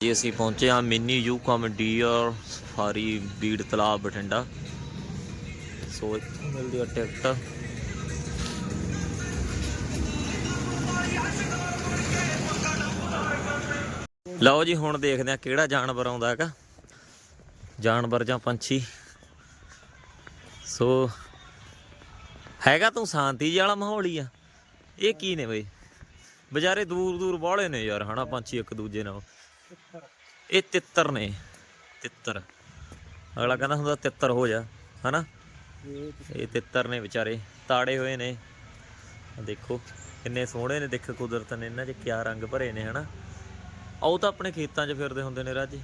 ਜੀ, ਅਸੀਂ ਪਹੁੰਚੇ ਹਾਂ mini zoo cum deer safari Bir Talab Bathinda. So ਇੱਥੋਂ ਮਿਲਦੀ ਆ ਟਿਕਟ। ਲਓ ਜੀ, ਹੁਣ ਦੇਖਦੇ ਆ ਕਿਹੜਾ ਜਾਨਵਰ ਆਉਂਦਾ ਹੈਗਾ। ਜਾਨਵਰ ਜਾਂ ਪੰਛੀ। ਸੋ ਹੈਗਾ ਤੂੰ ਸ਼ਾਂਤੀ ਜਿਹਾ ਵਾਲਾ ਮਾਹੌਲ ਹੀ ਆ। ਇਹ ਕੀ ਨੇ ਬਈ? ਵਿਚਾਰੇ ਦੂਰ ਦੂਰ ਬਾਹਲੇ ਨੇ ਯਾਰ, ਹਨਾ, ਪੰਛੀ ਇੱਕ ਦੂਜੇ ਨਾਲ। ਇਹ ਤਿੱਤਰ ਨੇ। ਤਿੱਤਰ। ਅਗਲਾ ਕਹਿੰਦਾ ਹੁੰਦਾ ਤਿੱਤਰ ਹੋ ਜਾ ਹਨਾ? ਇਹ ਤਿੱਤਰ ਨੇ ਵਿਚਾਰੇ ਤਾੜੇ ਹੋਏ ਨੇ। ਦੇਖੋ ਕਿੰਨੇ ਸੋਹਣੇ ਨੇ ਦੇਖ ਕੁਦਰਤ ਨੇ ਇਹਨਾਂ 'ਚ ਕਿਆ ਰੰਗ ਭਰੇ ਨੇ ਹਨਾ? ਆਉ ਤਾਂ ਆਪਣੇ ਖੇਤਾਂ 'ਚ ਫਿਰਦੇ ਹੁੰਦੇ ਨੇ ਰਾਜੇ।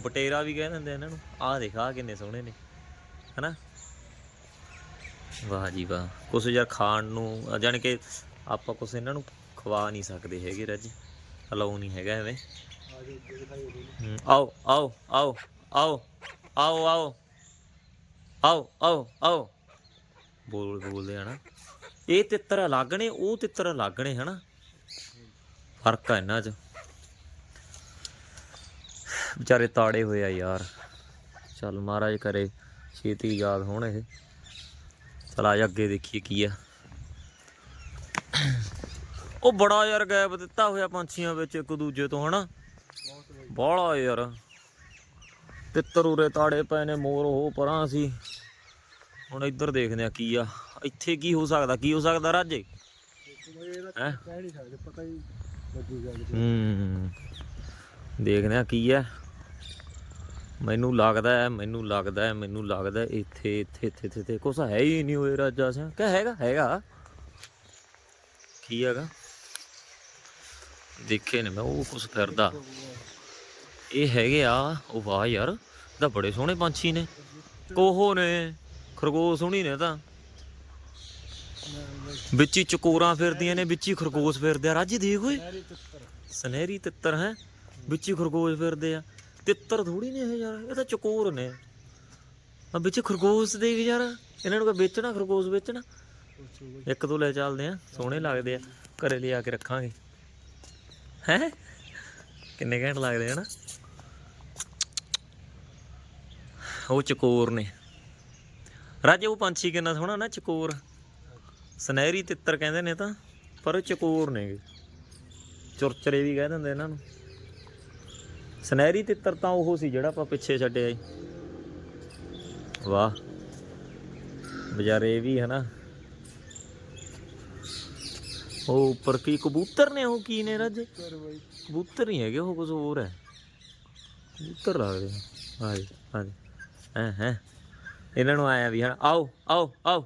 ਬਟੇਰਾ ਵੀ ਕਹਿ ਦਿੰਦੇ ਇਹਨਾਂ ਨੂੰ। ਆਹ ਦੇਖ ਕਿੰਨੇ ਸੋਹਣੇ ਨੇ ਹਨਾ? ਵਾਹ ਜੀ ਵਾਹ। ਕੁਛ ਯਾਰ ਖਾਣ ਨੂੰ ਜਾਣੀ ਕਿ ਆਪਾਂ ਕੁਛ ਇਹਨਾਂ ਨੂੰ ਖਵਾ ਨਹੀਂ ਸਕਦੇ ਹੈਗੇ ਰਾਜੇ। ਅਲਾਉ ਨਹੀਂ ਹੈਗਾ ਐਵੇਂ ਆਓ ਆਓ ਆਓ ਆਓ ਆਓ ਆਓ ਆਓ ਆਓ ਆਓ। ਬੋਲ ਬੋਲਦੇ ਹਨਾ ਇਹ ਤਿੱਤਰ ਅਲੱਗ ਨੇ ਉਹ ਤਿੱਤਰ ਅਲੱਗ ਨੇ ਹਨਾ? ਫ਼ਰਕ ਆ ਇਹਨਾਂ 'ਚ। ਵਿਚਾਰੇ ਤਾੜੇ ਹੋਏ ਆ ਯਾਰ। ਚੱਲ ਮਹਾਰਾਜ ਕਰੇ ਛੇਤੀ ਯਾਦ ਹੋਣ ਇਹ। ਚਲ ਆ ਜਾ ਅੱਗੇ ਦੇਖੀਏ ਕੀ ਆ। ਉਹ ਬੜਾ ਯਾਰ ਗੈਪ ਦਿੱਤਾ ਹੋਇਆ ਪੰਛੀਆਂ ਵਿੱਚ ਇੱਕ ਦੂਜੇ ਤੋਂ, ਹਨਾ? ਬਾਹਲਾ ਯਾਰ। ਤਿੱਤਰ ਉਰੇ ਤਾੜੇ ਪਏ ਨੇ ਮੋਰ, ਉਹ ਪਰਾਂ ਸੀ। ਹੁਣ ਇੱਧਰ ਦੇਖਦੇ ਆ ਕੀ ਆ। ਇੱਥੇ ਕੀ ਹੋ ਸਕਦਾ? ਕੀ ਹੋ ਸਕਦਾ ਰਾਜੇ? ਹੈਂ? ਹੂੰ। ਦੇਖਦੇ ਆ ਕੀ ਆ। ਮੈਨੂੰ ਲੱਗਦਾ ਹੈ, ਮੈਨੂੰ ਲੱਗਦਾ ਹੈ, ਮੈਨੂੰ ਲੱਗਦਾ ਇੱਥੇ ਇੱਥੇ ਇੱਥੇ, ਇੱਥੇ- ਇੱਥੇ ਕੁਛ ਹੈ ਹੀ ਨਹੀਂ ਹੋਏ ਰਾਜਾ ਸਿੰਘ ਕਿ ਹੈਗਾ? ਹੈਗਾ? ਕੀ ਹੈਗਾ? ਦੇਖੇ ਨੇ, ਮੈਂ ਉਹ ਕੁਛ ਫਿਰਦਾ। ਇਹ ਹੈਗੇ ਆ, ਉਹ ਵਾਹ ਯਾਰ ਦਾ ਬੜੇ ਸੋਹਣੇ ਪੰਛੀ ਨੇ। ਕੋਹੋ ਨੇ, ਖਰਗੋਸ਼ ਸੋਹਣੀ ਨੇ ਤਾਂ। ਵਿੱਚ ਹੀ ਚਕੋਰਾਂ ਫਿਰਦੀਆਂ ਨੇ, ਵਿੱਚ ਹੀ ਖਰਗੋਸ਼ ਫਿਰਦੇ ਆ। ਰਾਜੀ ਦੇਖ ਓਏ ਸਾਰੀ ਤਿੱਤਰ ਸੁਨਹਿਰੀ ਤਿੱਤਰ ਹੈ, ਵਿੱਚ ਹੀ ਖਰਗੋਸ਼ ਫਿਰਦੇ ਆ। ਤਿੱਤਰ ਥੋੜੀ ਨੇ ਇਹ ਯਾਰ, ਇਹ ਤਾਂ ਚਕੋਰ ਨੇ। ਆ ਵਿੱਚ ਖਰਗੋਸ਼ ਦੇ ਯਾਰ, ਇਹਨਾਂ ਨੂੰ ਕੋਈ ਵੇਚਣਾ, ਖਰਗੋਸ਼ ਵੇਚਣਾ? ਇੱਕ ਦੋ ਲੈ ਚੱਲਦੇ ਆ, ਸੋਹਣੇ ਲੱਗਦੇ ਆ। ਘਰੇ ਲਿਆ ਕੇ ਰੱਖਾਂਗੇ। ਹੈ? ਕਿੰਨੇ ਘੰਟੇ ਲੱਗਦੇ ਆ ਨਾ। ਉਹ ਚਕੋਰ ਨੇ। ਰਾਜੇ, ਉਹ ਪੰਛੀ ਕਿੰਨਾ ਸੋਹਣਾ ਨਾ, ਚਕੋਰ। ਸੁਨਹਿਰੀ ਤਿੱਤਰ ਕਹਿੰਦੇ ਨੇ ਤਾਂ, ਪਰ ਉਹ ਚਕੋਰ ਨੇ। ਚੁਰਚਰੇ ਵੀ ਕਹਿ ਦਿੰਦੇ ਇਹਨਾਂ ਨੂੰ। ਸੁਨਹਿਰੀ ਤਿੱਤਰ ਤਾਂ ਉਹ ਸੀ ਜਿਹੜਾ ਆਪਾਂ ਪਿੱਛੇ ਛੱਡਿਆ ਸੀ ਵਾਹ। ਬਜ਼ਾਰੇ ਇਹ ਵੀ ਹਨਾ ਉਹ ਉੱਪਰ ਕੀ ਕਬੂਤਰ ਨੇ ਉਹ? ਕੀ ਨੇ ਰਾਜੇ? ਕਬੂਤਰ ਨਹੀਂ ਹੈਗੇ ਉਹ ਕੁਝ ਹੋਰ ਹੈ। ਕਬੂਤਰ ਲੱਗਦੇ ਹਾਂਜੀ ਹਾਂਜੀ ਹੈ ਹੈ। ਇਹਨਾਂ ਨੂੰ ਆਇਆ ਵੀ ਹਨਾ ਆਓ ਆਓ ਆਓ।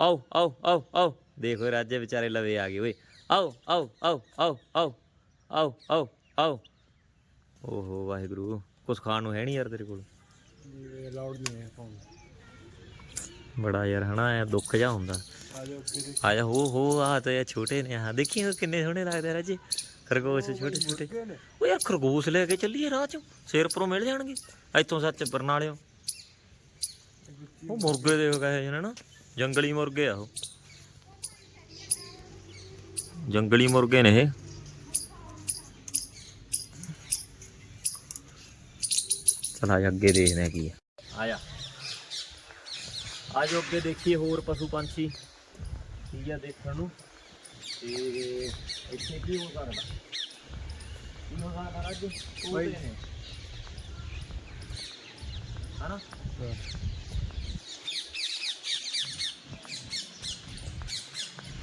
ਆਓ ਆਓ ਆਓ ਆਓ। ਦੇਖੋ ਰਾਜੇ ਵਿਚਾਰੇ ਲਵੇ ਆ ਗਏ ਓਏ। ਆਓ ਆਓ ਆਓ ਆਓ ਆਓ। ਆਓ ਆਓ ਆਓ। ਓਹੋ ਵਾਹਿਗੁਰੂ। ਕੁਛ ਖਾਣ ਨੂੰ ਹੈ ਨਹੀਂ ਯਾਰ ਤੇਰੇ ਕੋਲ? ਇਹ ਲਾਉਡ ਨਹੀਂ ਹੈ ਫੋਨ ਬੜਾ ਯਾਰ ਹਨਾ ਦੁੱਖ ਜਾ ਹੁੰਦਾ। ਆ ਆ ਜਾ ਹੋ ਹੋ ਆ ਤੇ ਇਹ ਛੋਟੇ ਨੇ ਆ ਦੇਖੀ ਕਿੰਨੇ ਸੋਹਣੇ ਲੱਗਦੇ ਆ ਰਾਜੇ। ਖਰਗੋਸ਼ ਛੋਟੇ ਛੋਟੇ। ਉਹ ਯਾਰ ਖਰਗੋਸ਼ ਲੈ ਕੇ ਚੱਲੀਏ ਰਾਹ ਚੋਂ ਸ਼ੇਰਪੁਰੋਂ ਮਿਲ ਜਾਣਗੇ ਇੱਥੋਂ ਸੱਚ ਬਰਨਾਲਿਓ। ਉਹ ਮੁਰਗੇ ਦੇ ਕਹੇ ਜਨ ਨਾ ਜੰਗਲੀ ਮੁਰਗੇ ਆ ਉਹ। ਜੰਗਲੀ ਮੁਰਗੇ ਨੇ ਇਹ। ਚਲ ਆ ਅੱਗੇ ਦੇਖਦੇ ਆ ਕੀ ਆ। ਆ ਜਾ ਆ ਜੋ ਅੱਗੇ ਦੇਖੀਏ ਹੋਰ ਪਸ਼ੂ ਪੰਛੀ। ਕੀ ਆ ਦੇਖਣ ਨੂੰ। ਤੇ ਇੱਥੇ ਕੀ ਹੋ ਸਕਦਾ? ਕੀ ਹੋ ਸਕਦਾ ਰਾਜੇ ਕੋਲੇ ਨੇ। ਹਨਾ?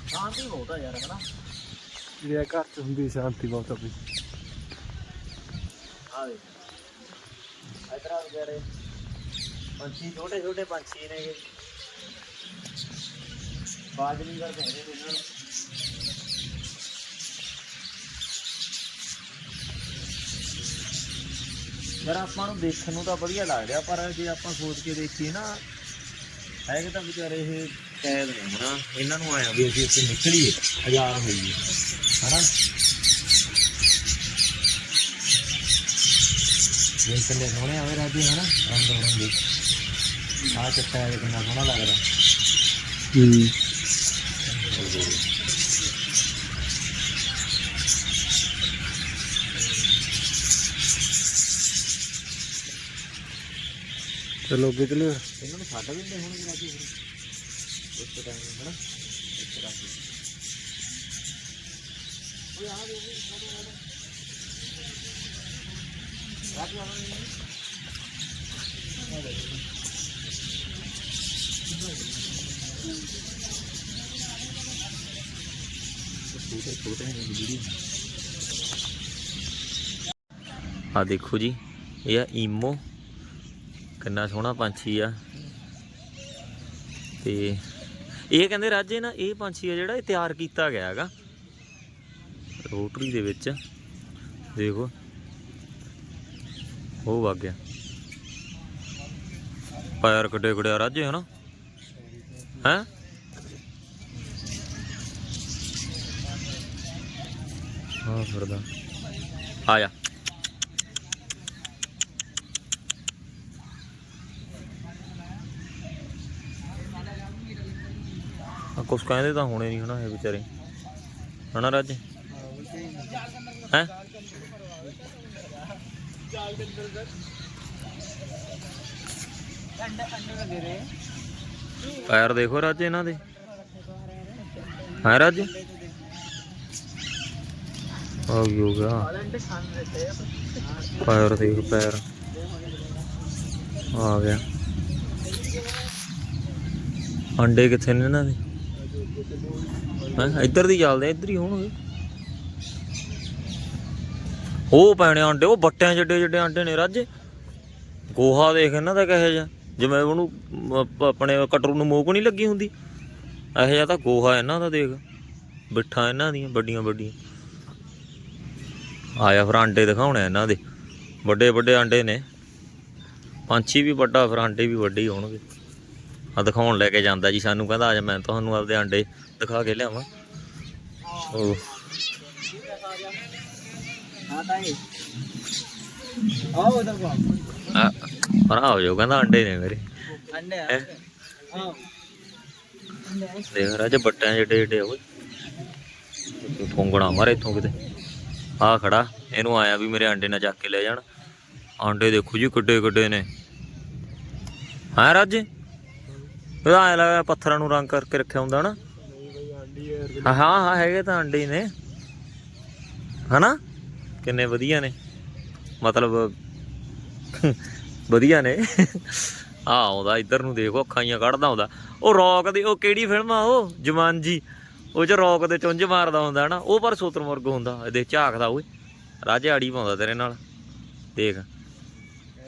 ਸ਼ਾਂਤੀ ਬਹੁਤ ਆ ਯਾਰ ਹਨਾ? ਜਿਹੜੇ ਘਰ ਚ ਹੁੰਦੀ ਸ਼ਾਂਤੀ ਬਹੁਤ ਆਪਣੀ ਆ ਦੇ ਇਧਰ ਆ ਵਿਚਾਰੇ। ਪੰਛੀ ਛੋਟੇ ਛੋਟੇ ਪੰਛੀ ਨੇ ਇਹ ਬਾਜ ਨਹੀਂ ਕਰਦੇ ਇਹਨਾਂ ਨੂੰ ਯਾਰ ਆਪਾਂ ਨੂੰ ਦੇਖਣ ਨੂੰ ਤਾਂ ਵਧੀਆ ਲੱਗ ਰਿਹਾ, ਪਰ ਜੇ ਆਪਾਂ ਸੋਚ ਕੇ ਦੇਖੀਏ ਨਾ, ਹੈਗੇ ਤਾਂ ਵਿਚਾਰੇ ਇਹ ਕੈਦ ਨੇ ਹਨਾ। ਇਹਨਾਂ ਨੂੰ ਆਇਆ ਵੀ ਅਸੀਂ ਇੱਥੇ ਨਿਕਲੀਏ ਹਜ਼ਾਰ ਹੋਈਏ, ਹਨਾ। ਇਹ ਕਿੰਨੇ ਸੋਹਣੇ ਆਵੇ ਰਾਜੇ, ਹਨਾ। ਰੰਗ ਬਰੰਗੇ। ਆਹ ਚੱਟਾ ਕਿੰਨਾ ਸੋਹਣਾ ਲੱਗਦਾ। ਹੂੰ। ਚਲੋ ਅੱਗੇ ਚਲੇ ਇਹਨਾਂ ਨੂੰ ਛੱਡ ਦਿੰਦੇ ਹੁਣ ਰਾਜੇ ਫਿਰ। ਇਸ ਟਾਈਮ ਹਨਾ? ਇੱਥੇ ਰੱਖ ਦੇ ਓਏ ਆ ਦੇ ਨੇ ਆ ਦੇਖੋ ਜੀ ਇਹ ਆ ਈਮੋ ਕਿੰਨਾ ਸੋਹਣਾ ਪੰਛੀ ਆ। ਤੇ ਇਹ ਕਹਿੰਦੇ ਰਾਜੇ ਨਾ, ਇਹ ਪੰਛੀ ਆ ਜਿਹੜਾ ਇਹ ਤਿਆਰ ਕੀਤਾ ਗਿਆ ਹੈਗਾ। ਰੋਟਰੀ ਦੇ ਵਿੱਚ। ਦੇਖੋ। ਉਹ ਵਗ ਗਿਆ। ਪੈਰ ਕੱਡੇ ਕੱਡਿਆ ਰਾਜੇ, ਹਨਾ? ਹੈ? ਹਾਂ ਫਿਰਦਾ। ਆ ਜਾ। ਆ ਕੁਛ ਕਹਿੰਦੇ ਤਾਂ ਹੋਣੇ ਨਹੀਂ ਹਨਾ ਇਹ ਵਿਚਾਰੇ। ਹਨਾ ਰਾਜ? ਹੈ? ਪੈਰ ਦੇਖੋ ਰਾਜ ਇਹਨਾਂ ਦੇ। ਹੈ ਰਾਜ? ਆ ਗਿਆ? ਪੈਰ ਦੇਖ ਪੈਰ। ਆ ਗਿਆ। ਅੰਡੇ ਕਿੱਥੇ ਨੇ ਇਹਨਾਂ ਦੇ? ਹੈਂ? ਇੱਧਰ ਦੀ ਚੱਲਦੇ ਆ, ਇੱਧਰ ਹੀ ਹੋਣਗੇ। ਉਹ ਪੈਣੇ ਆਂਡੇ ਉਹ ਬੱਟਿਆਂ ਜੱਡੇ ਜੱਡੇ ਅੰਡੇ ਨੇ ਰਾਜੇ। ਗੋਹਾ ਦੇਖ ਇਹਨਾਂ ਦਾ ਕਹੇ ਜਾ ਜਿਵੇਂ ਉਹਨੂੰ ਮ, ਪ- ਆਪਣੇ ਕਟਰੂ ਨੂੰ ਮੋਕ ਨਹੀਂ ਲੱਗੀ ਹੁੰਦੀ। ਇਹੋ ਜਿਹਾ ਤਾਂ ਗੋਹਾ ਇਹਨਾਂ ਦਾ ਦੇਖ। ਬਿੱਠਾ ਇਹਨਾਂ ਦੀਆਂ ਵੱਡੀਆਂ ਵੱਡੀਆਂ। ਆਇਆ ਫਿਰ ਅੰਡੇ ਦਿਖਾਉਣੇ ਇਹਨਾਂ ਦੇ। ਵੱਡੇ ਵੱਡੇ ਆਂਡੇ ਨੇ। ਪੰਛੀ ਵੀ ਵੱਡਾ ਫਿਰ ਅੰਡੇ ਵੀ ਵੱਡੇ ਹੀ ਹੋਣਗੇ। ਆ ਦਿਖਾਉਣ ਲੈ ਕੇ ਜਾਂਦਾ ਜੀ, ਸਾਨੂੰ ਕਹਿੰਦਾ ਅੱਜ ਮੈਂ ਤੁਹਾਨੂੰ ਆਪਦੇ ਆਂਡੇ ਦਿਖਾ ਕੇ ਲਿਆਵਾਂ। ਉਹ ਆਓ ਉਧਰ ਕੋ ਆ, ਭਰਾ ਹੋ ਕਹਿੰਦਾ ਅੰਡੇ ਨੇ ਮੇਰੇ। ਅੰਡੇ ਹੈਂ? ਆਓ ਦੇਖ ਰਾਜ, ਬੱਟਿਆਂ ਜਿਹੜੇ ਜਿਹੜੇ ਓਏ। ਫੋਂਗਣਾ ਮਾਰੇ ਇੱਥੋਂ ਕਿਤੇ। ਆ ਖੜਾ, ਇਹਨੂੰ ਆਇਆ ਵੀ ਮੇਰੇ ਆਂਡੇ ਨਾ ਚੱਕ ਕੇ ਲੈ ਜਾਣ। ਆਂਡੇ ਦੇਖੋ ਜੀ ਕਿੱਡੇ ਕਿੱਡੇ ਨੇ। ਹਾਂ ਰਾਜੇ? ਇਹਦਾ ਐ ਲੱਗਾ ਪੱਥਰਾਂ ਨੂੰ ਰੰਗ ਕਰਕੇ ਰੱਖਿਆ ਹੁੰਦਾ ਨਾ ਹਾਂ ਹਾਂ ਹੈਗੇ ਤਾਂ ਅੰਡੇ ਹੀ ਨੇ। ਹਨਾ? ਕਿੰਨੇ ਵਧੀਆ ਨੇ। ਮਤਲਬ ਵਧੀਆ ਨੇ। ਆ ਆਉਂਦਾ, ਇੱਧਰ ਨੂੰ ਦੇਖੋ, ਅੱਖਾਂ ਜਿਹੀਆਂ ਕੱਢਦਾ ਆਉਂਦਾ। ਉਹ ਰੌਕ ਦੀ, ਉਹ ਕਿਹੜੀ ਫਿਲਮ ਆ ਉਹ? ਜਮਾਨਜੀ। ਉਹ ਚ ਰੌਕ ਦੇ ਚੁੰਝ ਮਾਰਦਾ ਹੁੰਦਾ ਨਾ ਉਹ ਪਰ ਸੂਤਰ ਮੁਰਗ ਹੁੰਦਾ। ਇਹਦੇ ਝਾਕਦਾ ਓਏ। ਰਾਜੇ ਆੜੀ ਪਾਉਂਦਾ ਤੇਰੇ ਨਾਲ। ਦੇਖ।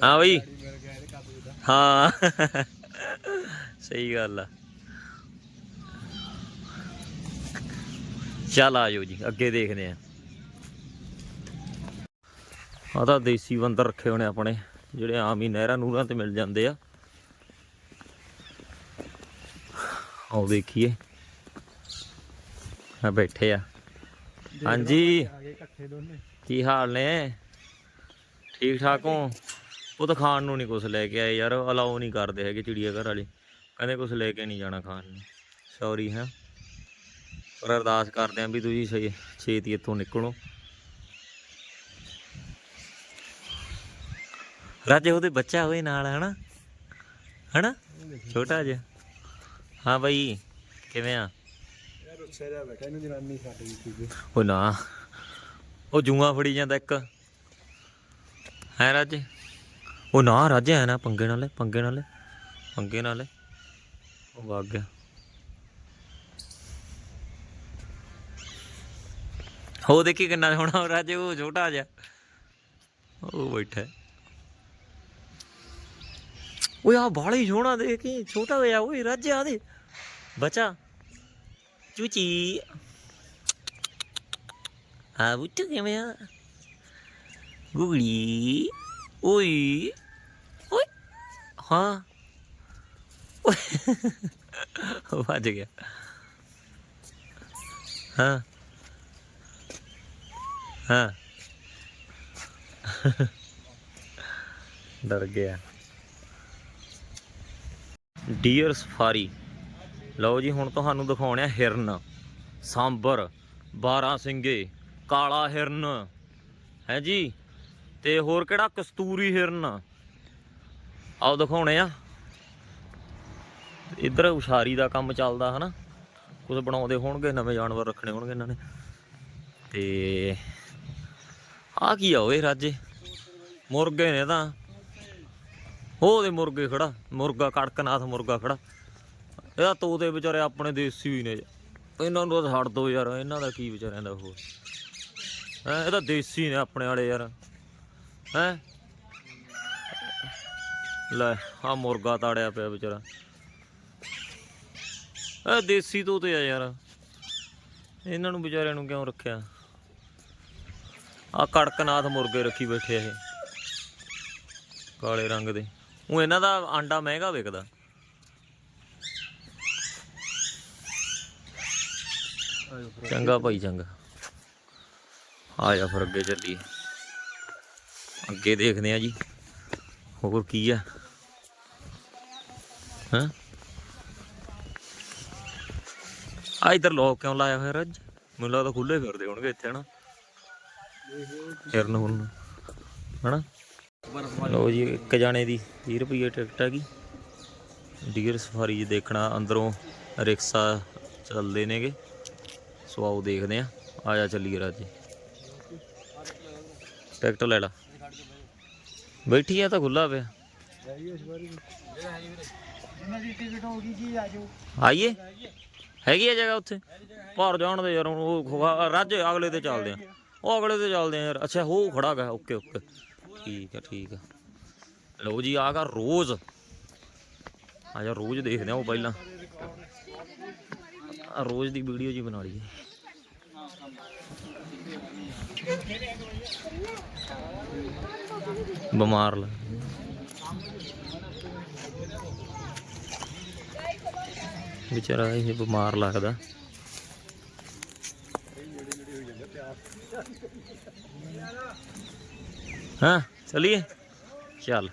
ਹਾਂ ਬਈ। ਹਾਂ। ਸਹੀ ਗੱਲ ਆ। ਚੱਲ ਆਜੋ ਜੀ ਅੱਗੇ ਦੇਖਦੇ ਆ। ਆ ਤਾਂ ਦੇਸੀ ਬੰਦਰ ਰੱਖੇ ਹੋਣੇ ਆਪਣੇ ਜਿਹੜੇ ਆਮ ਹੀ ਨਹਿਰਾਂ ਨੂਰਾਂ ਤੇ ਮਿਲ ਜਾਂਦੇ ਆ। ਆਓ ਦੇਖੀਏ। ਆ ਬੈਠੇ ਆ। ਹਾਂਜੀ। ਕੀ ਹਾਲ ਨੇ? ਠੀਕ ਠਾਕ ਹੋ? ਉਹ ਤਾਂ ਖਾਣ ਨੂੰ ਨਹੀਂ ਕੁਝ ਲੈ ਕੇ ਆਏ ਯਾਰ ਅਲਾਉ ਨਹੀਂ ਕਰਦੇ ਹੈਗੇ ਚਿੜੀਆ ਘਰ ਵਾਲੇ। ਕਹਿੰਦੇ ਕੁਝ ਲੈ ਕੇ ਨਹੀਂ ਜਾਣਾ ਖਾਣ ਨੂੰ। ਸੌਰੀ ਹੈ। ਪਰ ਅਰਦਾਸ ਕਰਦੇ ਆਂ ਵੀ ਤੁਸੀਂ ਸਹੀ ਛੇਤੀ ਇੱਥੋਂ ਨਿਕਲੋ। ਰਾਜੇ ਉਹਦੇ ਬੱਚਾ ਹੋਏ ਨਾਲ ਹਨਾ? ਹਨਾ? ਛੋਟਾ ਜਿਹਾ। ਹਾਂ ਬਾਈ ਕਿਵੇਂ ਆ? ਯਾਰ ਉੱਥੇ ਜਾ ਬੈਠਾ ਇਹਨੂੰ ਜਨਾਨੀ ਛੱਡ ਦਿੱਤੀ ਸੀ ਉਹ ਨਾ ਉਹ ਜੂਆਂ ਫੜੀ ਜਾਂਦਾ ਇੱਕ। ਹੈ ਰਾਜੇ? ਉਹ ਨਾ ਰਾਜੇ ਹੈ ਨਾ ਪੰਗੇ ਨਾਲ ਪੰਗੇ ਨਾਲ ਪੰਗੇ ਨਾਲ ਉਹ ਵਗ ਗਿਆ। ਉਹ ਦੇਖੀ ਕਿੰਨਾ ਸੋਹਣਾ ਰਾਜੇ, ਉਹ ਛੋਟਾ ਜਿਹਾ। ਉਹ ਬੈਠਾ। ਓਏ ਆ ਬਾਲਾ ਸੋਹਣਾ ਦੇਖੀ ਛੋਟਾ ਹੋਇਆ ਓਏ, ਰਾਜੇ ਆ ਦੇ ਬੱਚਾ। ਚੂਚੀ। ਆ ਬੁੱਟ ਕਿਵੇਂ ਆ? ਗੁਗਲੀ। ਓਏ। ਓਏ। ਹਾਂ। ਉਹ ਭੱਜ ਗਿਆ। ਹਾਂ। ਹਾਂ। ਡਰ ਗਿਆ। ਡੀਅਰ ਸਫਾਰੀ ਲਓ ਜੀ, ਹੁਣ ਤੁਹਾਨੂੰ ਦਿਖਾਉਣਿਆ ਹਿਰਨ। ਸਾਂਬਰ 12 ਸਿੰਘੇ ਕਾਲਾ ਹਿਰਨ। ਹੈ ਜੀ? ਤੇ ਹੋਰ ਕਿਹੜਾ ਕਸਤੂਰੀ ਹਿਰਨ? ਆਓ ਦਿਖਾਉਣੇ ਆ। ਇੱਧਰ ਉਸਾਰੀ ਦਾ ਕੰਮ ਚੱਲਦਾ ਹਨਾ। ਕੁਝ ਬਣਾਉਂਦੇ ਹੋਣਗੇ, ਨਵੇਂ ਜਾਨਵਰ ਰੱਖਣੇ ਹੋਣਗੇ ਇਹਨਾਂ ਨੇ। ਤੇ ਆ ਕੀ ਆ ਓਏ ਰਾਜੇ? ਮੁਰਗੇ ਨੇ ਤਾਂ। ਉਹਦੇ ਮੁਰਗੇ ਖੜਾ, ਮੁਰਗਾ ਕੜਕਨਾਥ ਮੁਰਗਾ ਖੜਾ। ਇਹਦਾ ਤੋਤੇ ਵਿਚਾਰੇ ਆਪਣੇ ਦੇਸੀ ਹੀ ਨੇ। ਇਹਨਾਂ ਨੂੰ ਤਾਂ ਛੱਡ ਦੋ ਯਾਰ, ਇਹਨਾਂ ਦਾ ਕੀ ਵਿਚਾਰਿਆਂ ਦਾ ਹੋਰ। ਹੈ, ਇਹ ਤਾਂ ਦੇਸੀ ਨੇ ਆਪਣੇ ਵਾਲੇ ਯਾਰ। ਹੈ? ਲੈ ਆ ਮੁਰਗਾ ਤਾੜਿਆ ਪਿਆ ਵਿਚਾਰਾ। ਇਹ ਦੇਸੀ ਤੋਤੇ ਆ ਯਾਰ। ਇਹਨਾਂ ਨੂੰ ਵਿਚਾਰਿਆਂ ਨੂੰ ਕਿਉਂ ਰੱਖਿਆ? ਆ ਕੜਕਨਾਥ ਮੁਰਗੇ ਰੱਖੀ ਬੈਠੇ ਇਹ। ਕਾਲੇ ਰੰਗ ਦੇ। ਉਹ ਇਹਨਾਂ ਦਾ ਆਂਡਾ ਮਹਿੰਗਾ ਵਿਕਦਾ। ਚੰਗਾ ਭਾਈ, ਚੰਗਾ। ਆ ਜਾ ਫਿਰ ਅੱਗੇ ਚੱਲੀਏ। ਅੱਗੇ ਦੇਖਦੇ ਆ ਜੀ। ਹੋਰ ਕੀ ਆ? ਹਾਂ? ਆ ਇਧਰ ਲੋਕ ਕਿਉਂ ਲਾਇਆ ਹੋਇਆ ਰੱਜ? ਮੈਨੂੰ ਲੱਗਦਾ ਖੁੱਲੇ ਫਿਰਦੇ ਹੋਣਗੇ ਇੱਥੇ ਹਨਾ? ਹਿਰਨ ਹੁਣ ਹਨਾ? ਲਓ ਜੀ ਇੱਕ ਜਾਣੇ ਦੀ 30 ਰੁਪਏ ਟਿਕਟ ਹੈਗੀ। ਡੀਅਰ ਸਫਾਰੀ ਜੀ ਦੇਖਣਾ ਅੰਦਰੋਂ ਰਿਕਸ਼ਾ ਚੱਲਦੇ ਨੇਗੇ। ਸੋ ਆਓ ਦੇਖਦੇ ਆ ਆ ਜਾ ਚੱਲੀਏ ਰਾਜੇ ਟਿਕਟ ਲੈ ਲਾ। ਬੈਠੀ ਆ ਤਾਂ ਖੁੱਲਾ ਪਿਆ। ਹੈਗੀ ਇਸ ਵਾਰੀ। ਇਹਨਾਂ ਦੀ ਟਿਕਟ ਹੋ ਗਈ ਜੀ ਆਜੋ ਆਈਏ? ਹੈਗੀ ਆ ਜਗ੍ਹਾ ਉੱਥੇ? ਭਰ ਜਾਣ ਦੇ ਯਾਰ, ਹੁਣ ਉਹ ਰੱਜ ਅਗਲੇ ਤੇ ਚੱਲਦੇ ਆ। ਉਹ ਅਗਲੇ ਤੇ ਚੱਲਦੇ ਆ ਯਾਰ। ਅੱਛਾ, ਉਹ ਖੜਾ ਗਾ, ਓਕੇ ਓਕੇ। ਠੀਕ ਆ ਠੀਕ ਆ। ਲਓ ਜੀ ਆਗਾ ਰੋਜ਼। ਆ ਜਾ, ਰੋਜ਼ ਦੇਖਦੇ ਆ ਉਹ ਪਹਿਲਾਂ। ਆ ਰੋਜ਼ ਦੀ ਵੀਡੀਓ ਜੀ ਬਣਾ ਲਈਏ ਬਿਮਾਰ ਲੱਗ ਵਿਚਾਰਾ ਇਹ ਬਿਮਾਰ ਲੱਗਦਾ। ਹਾਂ ਚਲਿਏ। ਚੱਲ।